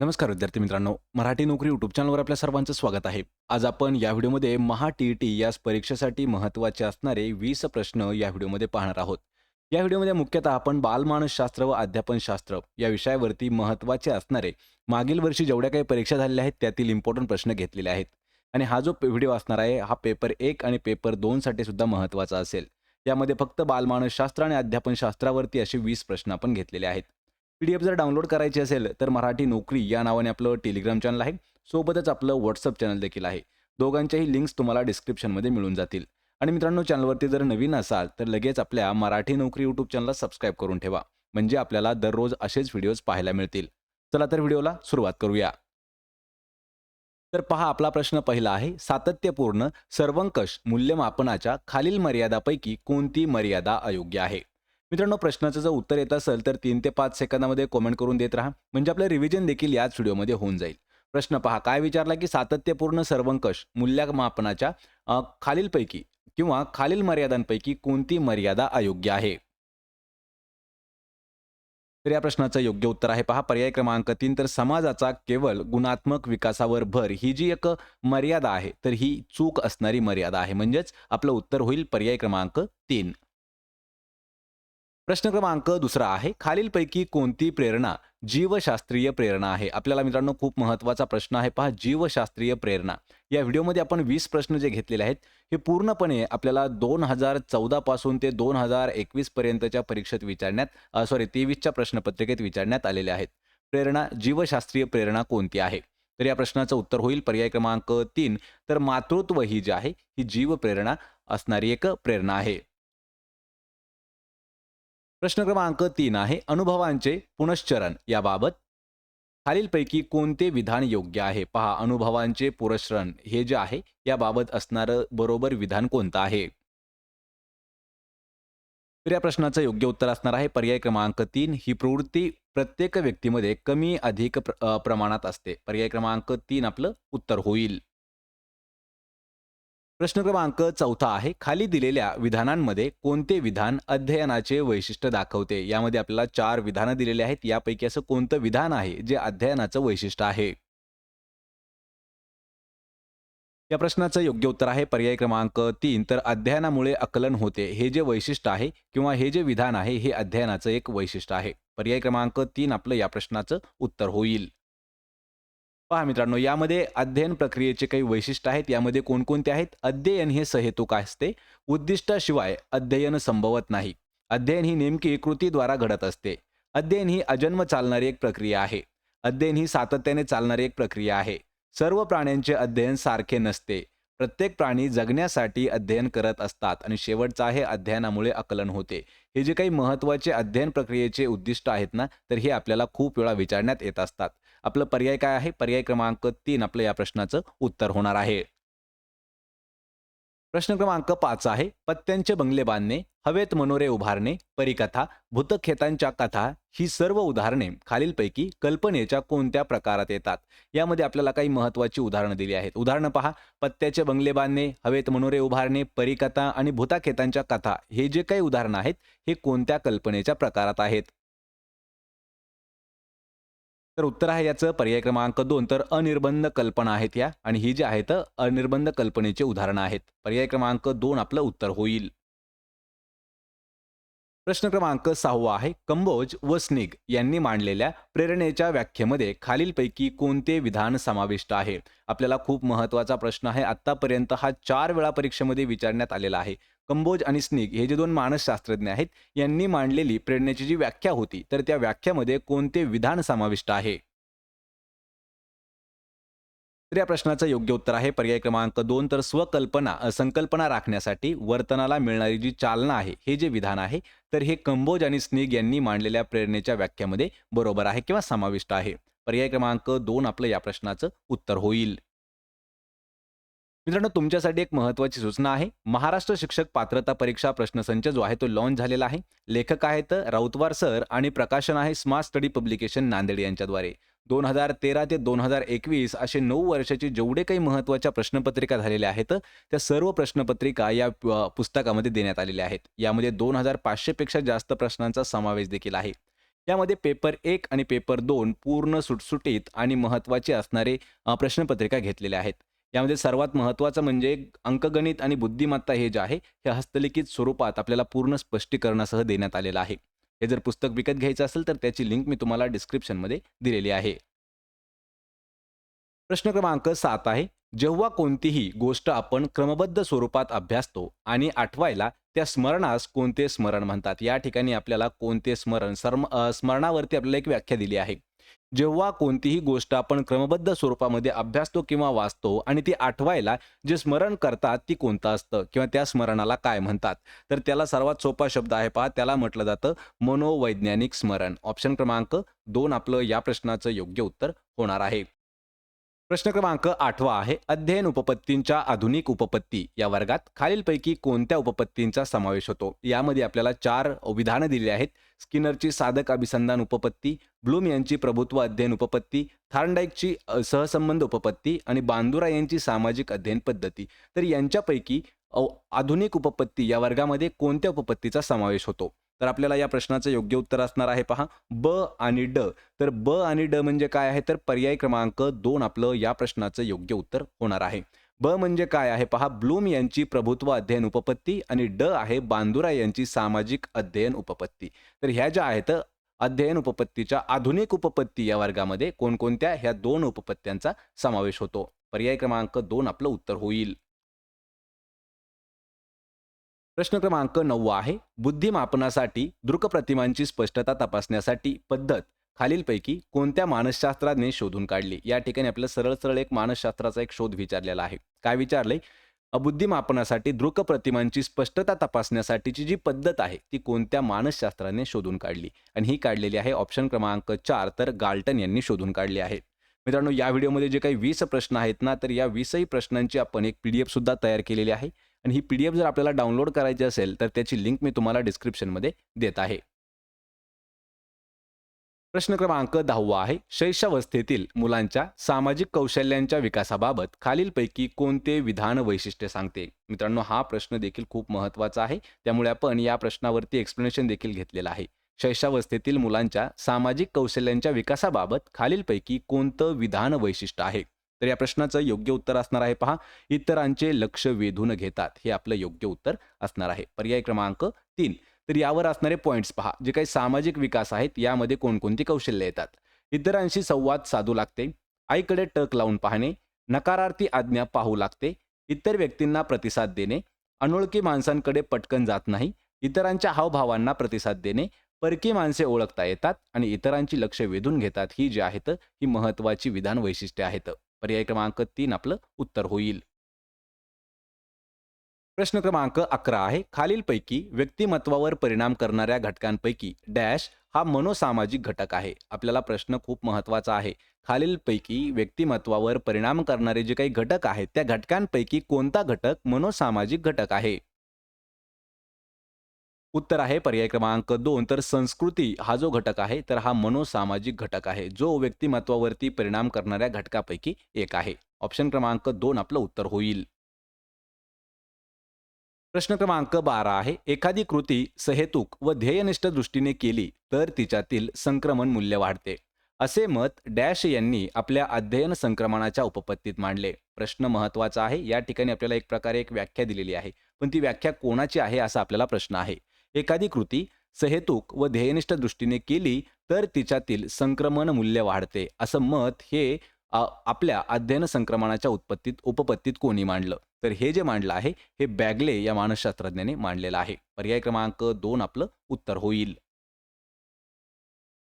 नमस्कार विद्यार्थी मित्रांनो मराठी नोकरी यूट्यूब चॅनलवर आपल्या सर्वांचं स्वागत आहे. आज आपण या व्हिडिओमध्ये महा टी ई टी या परीक्षेसाठी महत्त्वाचे असणारे वीस प्रश्न या व्हिडिओमध्ये पाहणार आहोत. या व्हिडिओमध्ये मुख्यतः आपण बालमानसशास्त्र व अध्यापनशास्त्र या विषयावरती महत्त्वाचे असणारे मागील वर्षी जेवढ्या काही परीक्षा झालेल्या आहेत त्यातील इम्पॉर्टंट प्रश्न घेतलेले आहेत. आणि हा जो व्हिडिओ असणार आहे हा पेपर एक आणि पेपर दोनसाठी सुद्धा महत्त्वाचा असेल. यामध्ये फक्त बालमानसशास्त्र आणि अध्यापनशास्त्रावरती असे वीस प्रश्न आपण घेतलेले आहेत. पी डी एफ जर डाउनलोड करायची असेल तर मराठी नोकरी या नावाने आपलं टेलिग्राम चॅनल आहे. सोबतच आपलं व्हॉट्सअप चॅनल देखील आहे. दोघांच्याही लिंक्स तुम्हाला डिस्क्रिप्शनमध्ये मिळून जातील. आणि मित्रांनो चॅनलवरती जर नवीन असाल तर लगेच आपल्या मराठी नोकरी यूट्यूब चॅनलला सबस्क्राईब करून ठेवा. म्हणजे आपल्याला दररोज असेच व्हिडिओज पाहायला मिळतील. चला तर व्हिडिओला सुरुवात करूया. तर पहा आपला प्रश्न पहिला आहे. सातत्यपूर्ण सर्वंकष मूल्यमापनाच्या खालील मर्यादापैकी कोणती मर्यादा अयोग्य आहे? मित्रांनो प्रश्नाचं जर उत्तर येत असेल तर तीन ते पाच सेकंदामध्ये कॉमेंट करून देत राहा. म्हणजे आपलं रिव्हिजन देखील याच व्हिडिओमध्ये होऊन जाईल. प्रश्न पहा काय विचारला की सातत्यपूर्ण सर्वंकष मूल्यमापनाच्या खालीलपैकी किंवा खालील मर्यादांपैकी कोणती मर्यादा अयोग्य आहे? तर या प्रश्नाचं योग्य उत्तर आहे पहा. पर्याय क्रमांक तीन तर समाजाचा केवळ गुणात्मक विकासावर भर ही जी एक मर्यादा आहे तर ही चूक असणारी मर्यादा आहे. म्हणजेच आपलं उत्तर होईल पर्याय क्रमांक तीन. प्रश्न क्रमांक दुसरा आहे खालीलपैकी कोणती प्रेरणा जीवशास्त्रीय प्रेरणा आहे? आपल्याला मित्रांनो खूप महत्त्वाचा प्रश्न आहे. पहा जीवशास्त्रीय प्रेरणा. या व्हिडिओमध्ये आपण वीस प्रश्न जे घेतलेले आहेत हे पूर्णपणे आपल्याला दोन हजार चौदापासून ते दोन हजार एकवीस पर्यंतच्या परीक्षेत विचारण्यात सॉरी तेवीसच्या प्रश्नपत्रिकेत विचारण्यात आलेले आहेत. प्रेरणा जीवशास्त्रीय प्रेरणा कोणती आहे? तर या प्रश्नाचं उत्तर होईल पर्याय क्रमांक तीन. तर मातृत्व ही जी आहे ही जीव प्रेरणा असणारी एक प्रेरणा आहे. प्रश्न क्रमांक तीन आहे अनुभवांचे पुनश्चरण. याबाबत खालीलपैकी कोणते विधान योग्य आहे? पहा अनुभवांचे पुरश्रण हे जे आहे याबाबत असणारं बरोबर विधान कोणतं आहे? तर या प्रश्नाचं योग्य उत्तर असणार आहे पर्याय क्रमांक तीन ही प्रवृत्ती प्रत्येक व्यक्तीमध्ये कमी अधिक प्र- प्रमाणात असते. पर्याय क्रमांक तीन आपलं उत्तर होईल. प्रश्न क्रमांक चौथा आहे. खाली दिलेल्या विधानांमध्ये कोणते विधान अध्ययनाचे वैशिष्ट्य दाखवते? यामध्ये आपल्याला चार विधानं दिलेली आहेत. यापैकी असं कोणतं विधान आहे जे अध्ययनाचं वैशिष्ट्य आहे? या प्रश्नाचं योग्य उत्तर आहे. पर्याय क्रमांक तीन. तर अध्ययनामुळे आकलन होते. हे जे वैशिष्ट्य आहे किंवा हे जे विधान आहे हे अध्ययनाचं एक वैशिष्ट्य आहे. पर्याय क्रमांक तीन आपलं या प्रश्नाचं उत्तर होईल. पहा मित्रांनो यामध्ये अध्ययन प्रक्रियेचे काही वैशिष्ट्य आहेत. यामध्ये कोणकोणते आहेत? अध्ययन हे सहेतुक असते. उद्दिष्टाशिवाय अध्ययन संभवत नाही. अध्ययन ही नेमकी कृतीद्वारा घडत असते. अध्ययन ही अजन्म चालणारी एक प्रक्रिया आहे. अध्ययन ही सातत्याने चालणारी एक प्रक्रिया आहे. सर्व प्राण्यांचे अध्ययन सारखे नसते. प्रत्येक प्राणी जगण्यासाठी अध्ययन करत असतात आणि शेवटचं आहे अध्ययनामुळे आकलन होते. हे जे काही महत्त्वाचे अध्ययन प्रक्रियेचे उद्दिष्ट आहेत ना तर हे आपल्याला खूप वेळा विचारण्यात येत असतात. आपलं पर्याय काय आहे? पर्याय क्रमांक तीन आपलं या प्रश्नाचं उत्तर होणार आहे. प्रश्न क्रमांक पाच आहे. पत्त्यांचे बंगले बांधणे हवेत मनोरे उभारणे परिकथा भूतखेतांच्या कथा ही सर्व उदाहरणे खालीलपैकी कल्पनेच्या कोणत्या प्रकारात येतात? यामध्ये आपल्याला काही महत्त्वाची उदाहरणं दिली आहेत. उदाहरणं पहा. पत्त्याचे बंगले बांधणे हवेत मनोरे उभारणे परिकथा आणि भूताखेतांच्या कथा हे जे काही उदाहरणं आहेत हे कोणत्या कल्पनेच्या प्रकारात आहेत? तर उत्तर आहे याचं. पर्याय क्रमांक दोन. तर अनिर्बंध कल्पना आहेत या. आणि ही जी आहेत अनिर्बंध कल्पनेचे उदाहरणं आहेत. पर्याय क्रमांक दोन आपलं उत्तर होईल. प्रश्न क्रमांक सहावा आहे. कंबोज व स्निग यांनी मांडलेल्या प्रेरणेच्या व्याख्येमध्ये खालीलपैकी कोणते विधान समाविष्ट आहे? आपल्याला खूप महत्त्वाचा प्रश्न आहे. आत्तापर्यंत हा चार वेळा परीक्षेमध्ये विचारण्यात आलेला आहे. कंबोज आणि स्निग हे जे दोन मानसशास्त्रज्ञ आहेत यांनी मांडलेली प्रेरणेची जी व्याख्या होती तर त्या व्याख्यामध्ये कोणते विधान समाविष्ट आहे? तर या प्रश्नाचं योग्य उत्तर आहे. पर्याय क्रमांक दोन तर स्वकल्पना संकल्पना राखण्यासाठी वर्तनाला मिळणारी जी चालना आहे हे जे विधान आहे तर हे कंबोज आणि स्निग यांनी मांडलेल्या प्रेरणेच्या व्याख्यामध्ये बरोबर आहे किंवा समाविष्ट आहे. पर्याय क्रमांक दोन आपलं या प्रश्नाचं उत्तर होईल. मित्रांनो तुमच्यासाठी एक महत्त्वाची सूचना आहे. महाराष्ट्र शिक्षक पात्रता परीक्षा प्रश्नसंच जो आहे तो लॉन्च झालेला आहे. लेखक आहेत राऊतवार सर आणि प्रकाशन आहे स्मार्ट स्टडी पब्लिकेशन नांदेड यांच्याद्वारे. दोन हजार तेरा ते दोन हजार एकवीस असे नऊ वर्षाचे जेवढे काही महत्त्वाच्या प्रश्नपत्रिका झालेल्या आहेत त्या सर्व प्रश्नपत्रिका या पुस्तकामध्ये देण्यात आलेल्या आहेत. यामध्ये दोन हजार पाचशेपेक्षा जास्त प्रश्नांचा समावेश देखील आहे. यामध्ये पेपर एक आणि पेपर दोन पूर्ण सुटसुटीत आणि महत्त्वाचे असणारे प्रश्नपत्रिका घेतलेल्या आहेत. यामध्ये सर्वात महत्त्वाचं म्हणजे अंकगणित आणि बुद्धिमत्ता हे जे आहे हे हस्तलिखित स्वरूपात आपल्याला पूर्ण स्पष्टीकरणासह देण्यात आलेलं आहे. हे जर पुस्तक विकत घ्यायचं असेल तर त्याची लिंक मी तुम्हाला डिस्क्रिप्शनमध्ये दिलेली आहे. प्रश्न क्रमांक सात आहे. जेव्हा कोणतीही गोष्ट आपण क्रमबद्ध स्वरूपात अभ्यासतो आणि आठवायला त्या स्मरणास कोणते स्मरण म्हणतात या ठिकाणी आपल्याला कोणते स्मरण सर्म स्मरणावरती आपल्याला एक व्याख्या दिली आहे. जेव्हा कोणतीही गोष्ट आपण क्रमबद्ध स्वरूपामध्ये अभ्यासतो किंवा वाचतो आणि ती आठवायला जे स्मरण करतात ती कोणतं असतं किंवा त्या स्मरणाला काय म्हणतात? तर त्याला सर्वात सोपा शब्द आहे पहा त्याला म्हटलं जातं मनोवैज्ञानिक स्मरण. ऑप्शन क्रमांक दोन आपलं या प्रश्नाचं योग्य उत्तर होणार आहे. प्रश्न क्रमांक आठवा आहे. अध्ययन उपपत्तींच्या आधुनिक उपपत्ती. या वर्गात खालीलपैकी कोणत्या उपपत्तींचा समावेश होतो? यामध्ये आपल्याला चार विधानं दिली आहेत. स्किनरची साधक अभिसंधान उपपत्ती ब्लूम यांची प्रभुत्व अध्ययन उपपत्ती थार्नडाईकची सहसंबंध उपपत्ती आणि बांदुरा यांची सामाजिक अध्ययन पद्धती. तर यांच्यापैकी आधुनिक उपपत्ती या वर्गामध्ये कोणत्या उपपत्तीचा समावेश होतो? तर आपल्याला या प्रश्नाचं योग्य उत्तर असणार आहे पहा. ब आणि ड. तर ब आणि ड म्हणजे काय आहे? तर पर्याय क्रमांक दोन आपलं या प्रश्नाचं योग्य उत्तर होणार आहे. ब म्हणजे काय आहे पहा? ब्लूम यांची प्रभुत्व अध्ययन उपपत्ती आणि ड आहे बांदुरा यांची सामाजिक अध्ययन उपपत्ती. तर ह्या ज्या आहेत अध्ययन उपपत्तीच्या आधुनिक उपपत्ती या वर्गामध्ये कोणकोणत्या ह्या दोन उपपत्त्यांचा समावेश होतो? पर्याय क्रमांक दोन आपलं उत्तर होईल. प्रश्न क्रमांक नववा आहे बुद्धिमापनासाठी दृकप्रतिमांची स्पष्टता तपासण्यासाठी पद्धत. खालीलपैकी कोणत्या मानसशास्त्राने शोधून काढली? या ठिकाणी आपल्याला सरळ सरळ एक मानसशास्त्राचा एक शोध विचारलेला आहे. काय विचारलंय? बुद्धिमापनासाठी दृकप्रतिमांची स्पष्टता तपासण्यासाठीची जी पद्धत आहे ती कोणत्या मानसशास्त्राने शोधून काढली? आणि ही काढलेली आहे ऑप्शन क्रमांक चार तर गाल्टन यांनी शोधून काढली आहे. मित्रांनो या व्हिडिओमध्ये जे काही वीस प्रश्न आहेत ना तर या वीसही प्रश्नांची आपण एक पी डी एफ सुद्धा तयार केलेली आहे. आणि ही पी डी एफ जर आपल्याला डाउनलोड करायची असेल तर त्याची लिंक मी तुम्हाला डिस्क्रिप्शनमध्ये देत आहे. प्रश्न क्रमांक दहावा आहे. शैशवस्थेतील मुलांच्या सामाजिक कौशल्यांच्या विकासाबाबत खालीलपैकी कोणते विधान वैशिष्ट्य सांगते? मित्रांनो हा प्रश्न देखील खूप महत्त्वाचा आहे. त्यामुळे आपण या प्रश्नावरती एक्सप्लेनेशन देखील घेतलेलं आहे. शैशवस्थेतील मुलांच्या सामाजिक कौशल्यांच्या विकासाबाबत खालीलपैकी कोणतं विधान वैशिष्ट्य आहे? तर या प्रश्नाचं योग्य उत्तर असणार आहे. पहा इतरांचे लक्ष वेधून घेतात. हे आपलं योग्य उत्तर असणार आहे. पर्याय क्रमांक तीन. तर यावर असणारे पॉईंट्स पहा. जे काही सामाजिक विकास आहेत यामध्ये कोणकोणती कौशल्य येतात? इतरांशी संवाद साधू लागते. आईकडे टक लावून पाहणे. नकारार्थी आज्ञा पाहू लागते. इतर व्यक्तींना प्रतिसाद देणे. अनोळखी माणसांकडे पटकन जात नाही. इतरांच्या हावभावांना प्रतिसाद देणे. परकी माणसे ओळखता येतात आणि इतरांची लक्ष वेधून घेतात. ही जी आहेत ही महत्वाची विधान वैशिष्ट्ये आहेत. पर्याय क्रमांक तीन आपलं उत्तर होईल. प्रश्न क्रमांक अकरा आहे. खालीलपैकी व्यक्तिमत्वावर परिणाम करणाऱ्या घटकांपैकी डॅश हा मनोसामाजिक घटक आहे. आपल्याला प्रश्न खूप महत्त्वाचा आहे. खालीलपैकी व्यक्तिमत्वावर परिणाम करणारे जे काही घटक आहेत त्या घटकांपैकी कोणता घटक मनोसामाजिक घटक आहे? उत्तर आहे पर्याय क्रमांक दोन. तर संस्कृती हा जो घटक आहे तर हा मनोसामाजिक घटक आहे जो व्यक्तिमत्वावरती परिणाम करणाऱ्या घटकापैकी एक आहे. ऑप्शन क्रमांक दोन आपलं उत्तर होईल. प्रश्न क्रमांक बारा आहे. एखादी कृती सहेतुक व ध्येयनिष्ठ दृष्टीने केली तर तिच्यातील संक्रमण मूल्य वाढते. असे मत डॅश यांनी आपल्या अध्ययन संक्रमणाच्या उपपत्तीत मांडले. प्रश्न महत्त्वाचा आहे. या ठिकाणी आपल्याला एक प्रकारे एक व्याख्या दिलेली आहे. पण ती व्याख्या कोणाची आहे असा आपल्याला प्रश्न आहे. एखादी कृती सहेतुक व ध्येयनिष्ठ दृष्टीने केली तर तिच्यातील संक्रमण मूल्य वाढते असं मत हे आपल्या अध्ययन संक्रमणाच्या उत्पत्तीत उपपत्तीत कोणी मांडलं? तर हे जे मांडलं आहे हे बॅगले या मानसशास्त्रज्ञाने मांडलेलं आहे. पर्याय क्रमांक दोन आपलं उत्तर होईल.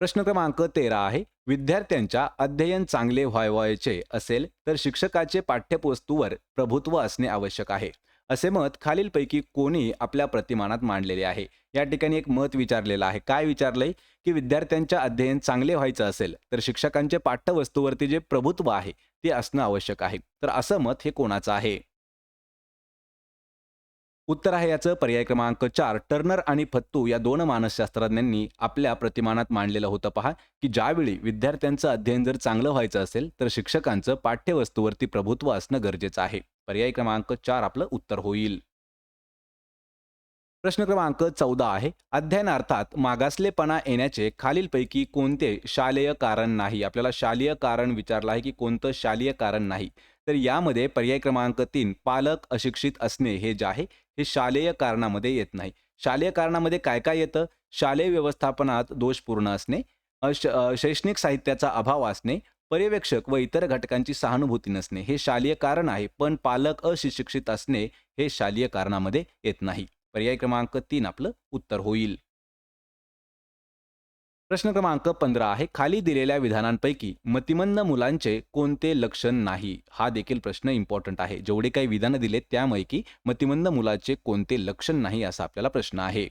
प्रश्न क्रमांक तेरा आहे विद्यार्थ्यांच्या अध्ययन चांगले व्हायचे असेल तर शिक्षकाचे पाठ्यपुस्तूवर प्रभुत्व असणे आवश्यक आहे. असे मत खालीलपैकी कोणी आपल्या प्रतिमानात मांडलेले आहे. या ठिकाणी एक मत विचारलेलं आहे. काय विचारलंय? की विद्यार्थ्यांच्या अध्ययन चांगले व्हायचं असेल तर शिक्षकांचे पाठ्यवस्तूवरती जे प्रभुत्व आहे ते असणं आवश्यक आहे. तर असं मत हे कोणाचं आहे? उत्तर आहे याचं. पर्याय क्रमांक चार टर्नर आणि फत्तू या दोन मानसशास्त्रज्ञांनी आपल्या प्रतिमानात मांडलेलं होतं. पहा की ज्यावेळी विद्यार्थ्यांचं अध्ययन जर चांगलं व्हायचं असेल तर शिक्षकांचं पाठ्यवस्तूवरती प्रभुत्व असणं गरजेचं आहे. पर्याय क्रमांक चार आपलं उत्तर होईल. प्रश्न क्रमांक चौदा आहे. अध्ययनार्थात मागासलेपणा येण्याचे खालीलपैकी कोणते शालेय कारण नाही? आपल्याला शालेय कारण विचारलं आहे की कोणतं शालेय कारण नाही? तर यामध्ये पर्याय क्रमांक तीन पालक अशिक्षित असणे हे जे आहे हे शालेय कारणामध्ये येत नाही. शालेय कारणामध्ये काय काय येतं? शालेय व्यवस्थापनात दोषपूर्ण असणे शैक्षणिक साहित्याचा अभाव असणे पर्यवेक्षक व इतर घटकांची सहानुभूती नसणे हे शालेय कारण आहे पण पालक अशिक्षित असणे हे शालेय कारणामध्ये येत नाही. पर्याय क्रमांक तीन आपलं उत्तर होईल. प्रश्न क्रमांक पंधरा आहे खाली दिलेल्या विधानांपैकी मतिमंद मुलांचे कोणते लक्षण नाही? हा देखील प्रश्न इम्पॉर्टंट आहे. जेवढे काही विधानं दिलेत त्यापैकी मतिमंद मुलाचे कोणते लक्षण नाही असा आपल्याला प्रश्न आहे.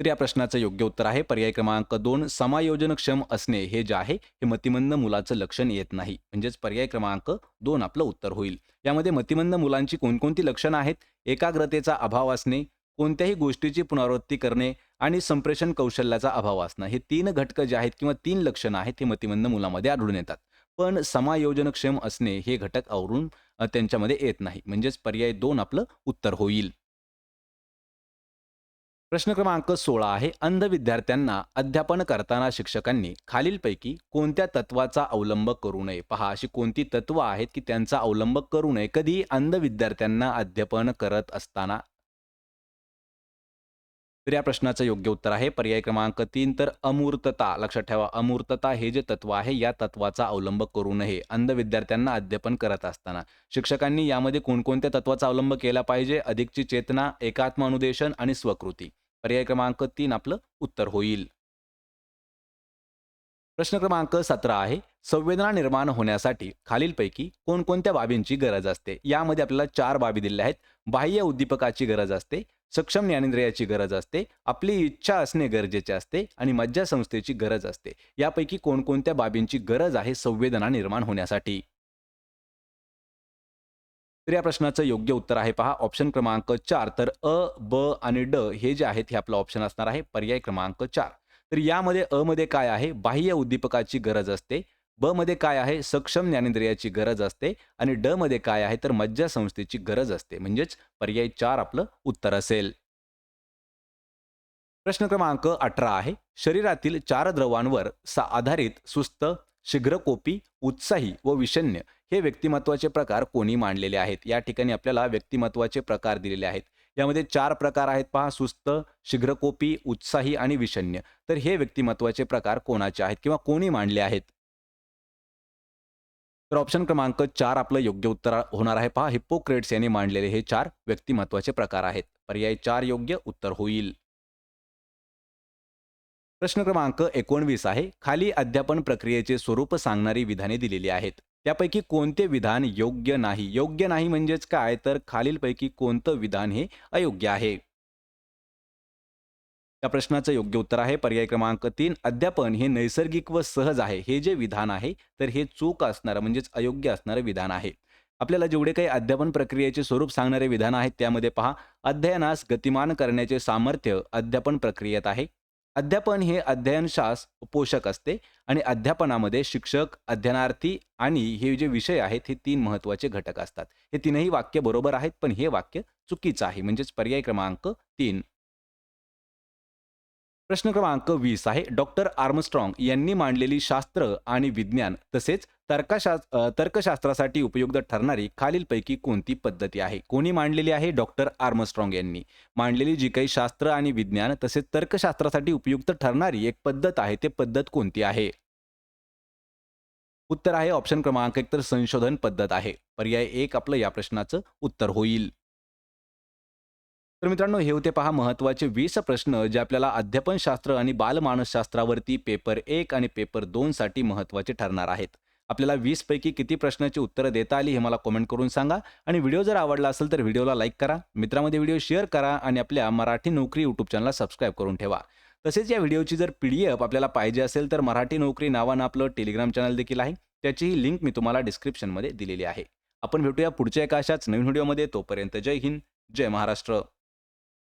तर या प्रश्नाचं योग्य उत्तर आहे. पर्याय क्रमांक दोन समायोजनक्षम असणे हे जे आहे हे मतिमंद मुलाचं लक्षण येत नाही. म्हणजेच पर्याय क्रमांक दोन आपलं उत्तर होईल. यामध्ये मतिमंद मुलांची कोणकोणती लक्षणं आहेत? एकाग्रतेचा अभाव असणे कोणत्याही गोष्टीची पुनरावृत्ती करणे आणि संप्रेषण कौशल्याचा अभाव असणं हे तीन घटक जे आहेत किंवा तीन लक्षणं आहेत हे मतिमंद मुलामध्ये आढळून येतात. पण समायोजनक्षम असणे हे घटक आवरून त्यांच्यामध्ये येत नाही. म्हणजेच पर्याय दोन आपलं उत्तर होईल. प्रश्न क्रमांक सोळा आहे. अंध विद्यार्थ्यांना अध्यापन करताना शिक्षकांनी खालीलपैकी कोणत्या तत्वाचा अवलंब करू नये? पहा अशी कोणती तत्व आहेत की त्यांचा अवलंब करू नये? कधी अंध विद्यार्थ्यांना अध्यापन करत असताना तर या प्रश्नाचं योग्य उत्तर आहे. पर्याय क्रमांक तीन तर अमूर्तता. लक्षात ठेवा अमूर्तता हे जे तत्व आहे या तत्वाचा अवलंब करू नये. अंध विद्यार्थ्यांना अध्यापन करत असताना. शिक्षकांनी यामध्ये कोणकोणत्या तत्वाचा अवलंब केला पाहिजे? अधिकची चेतना एकात्मानुदेशन आणि स्वकृती. पर्याय क्रमांक तीन आपलं उत्तर होईल. प्रश्न क्रमांक सतरा आहे. संवेदना निर्माण होण्यासाठी खालीलपैकी कोणकोणत्या बाबींची गरज असते? यामध्ये आपल्याला चार बाबी दिलेल्या आहेत. बाह्य उद्दीपकाची गरज असते. सक्षम ज्ञानेंद्रियाची गरज असते आपली इच्छा असणे गरजेचे असते आणि मज्जा संस्थेची गरज असते. यापैकी कोणकोणत्या बाबींची गरज आहे संवेदना निर्माण होण्यासाठी? तर या प्रश्नाचं योग्य उत्तर आहे पहा. ऑप्शन क्रमांक चार. तर अ ब आणि ड हे जे आहेत हे आपलं ऑप्शन असणार आहे. पर्याय क्रमांक चार. तर यामध्ये अ मध्ये काय आहे? बाह्य उद्दीपकाची गरज असते. ब मध्ये काय आहे? सक्षम ज्ञानेंद्रियाची गरज असते आणि ड मध्ये काय आहे? तर मज्जा संस्थेची गरज असते. म्हणजेच पर्याय चार आपलं उत्तर असेल. प्रश्न क्रमांक अठरा आहे. शरीरातील चार द्रवांवर सा आधारित सुस्त शीघ्रकोपी उत्साही व विषण्य हे व्यक्तिमत्वाचे प्रकार कोणी मांडलेले आहेत? या ठिकाणी आपल्याला व्यक्तिमत्वाचे प्रकार दिलेले आहेत. यामध्ये चार प्रकार आहेत पहा. सुस्त शीघ्रकोपी उत्साही आणि विषण्य. तर हे व्यक्तिमत्वाचे प्रकार कोणाचे आहेत किंवा कोणी मांडले आहेत? तर ऑप्शन क्रमांक चार आपलं योग्य उत्तर होणार आहे. पहा हिप्पोक्रेट्स यांनी मांडलेले हे चार व्यक्तिमत्वाचे प्रकार आहेत. पर्याय चार योग्य उत्तर होईल. प्रश्न क्रमांक एकोणवीस आहे. खाली अध्यापन प्रक्रियेचे स्वरूप सांगणारी विधाने दिलेली आहेत. त्यापैकी कोणते विधान योग्य नाही? योग्य नाही म्हणजेच काय? तर खालीलपैकी कोणतं विधान हे अयोग्य आहे? या प्रश्नाचं योग्य उत्तर आहे. पर्याय क्रमांक तीन अध्यापन हे नैसर्गिक व सहज आहे. हे जे विधान आहे तर हे चूक असणारं म्हणजेच अयोग्य असणारं विधान आहे. आपल्याला जेवढे काही अध्यापन प्रक्रियेचे स्वरूप सांगणारे विधान आहेत त्यामध्ये पहा अध्ययनास गतिमान करण्याचे सामर्थ्य अध्यापन प्रक्रियेत आहे. अध्यापन हे अध्ययनशास पोषक असते आणि अध्यापनामध्ये शिक्षक अध्ययनार्थी आणि हे जे विषय आहेत हे तीन महत्त्वाचे घटक असतात. हे तीनही वाक्य बरोबर आहेत पण हे वाक्य चुकीचं आहे. म्हणजेच पर्याय क्रमांक तीन. प्रश्न क्रमांक वीस आहे. डॉक्टर आर्मस्ट्रॉंग यांनी मांडलेली शास्त्र आणि विज्ञान तसेच तर्कशास्त्र तर्कशास्त्रासाठी उपयुक्त ठरणारी खालीलपैकी कोणती पद्धती आहे? कोणी मांडलेली आहे? डॉक्टर आर्मस्ट्रॉंग यांनी. मांडलेली जी काही शास्त्र आणि विज्ञान तसेच तर्कशास्त्रासाठी उपयुक्त ठरणारी एक पद्धत आहे. ते पद्धत कोणती आहे? उत्तर आहे. ऑप्शन क्रमांक एक तर संशोधन पद्धत आहे. पर्याय एक आपलं या प्रश्नाचं उत्तर होईल. तर मित्रांनो हे होते पहा महत्त्वाचे वीस प्रश्न जे आपल्याला अध्यापनशास्त्र आणि बालमानसशास्त्रावरती पेपर एक आणि पेपर दोनसाठी महत्त्वाचे ठरणार आहेत. आपल्याला वीस पैकी किती प्रश्नाची उत्तरं देता आली हे मला कमेंट करून सांगा आणि व्हिडिओ जर आवडला असेल तर व्हिडिओला लाईक करा मित्रामध्ये व्हिडिओ शेअर करा आणि आपल्या मराठी नोकरी यूट्यूब चॅनलला सबस्क्राईब करून ठेवा. तसेच या व्हिडिओची जर पी डी एफ आपल्याला पाहिजे असेल तर मराठी नोकरी नावानं आपलं टेलिग्राम चॅनल देखील आहे. त्याचीही लिंक मी तुम्हाला डिस्क्रिप्शनमध्ये दिलेली आहे. आपण भेटूया पुढच्या एका अशाच नवीन व्हिडिओमध्ये तोपर्यंत जय हिंद जय महाराष्ट्र.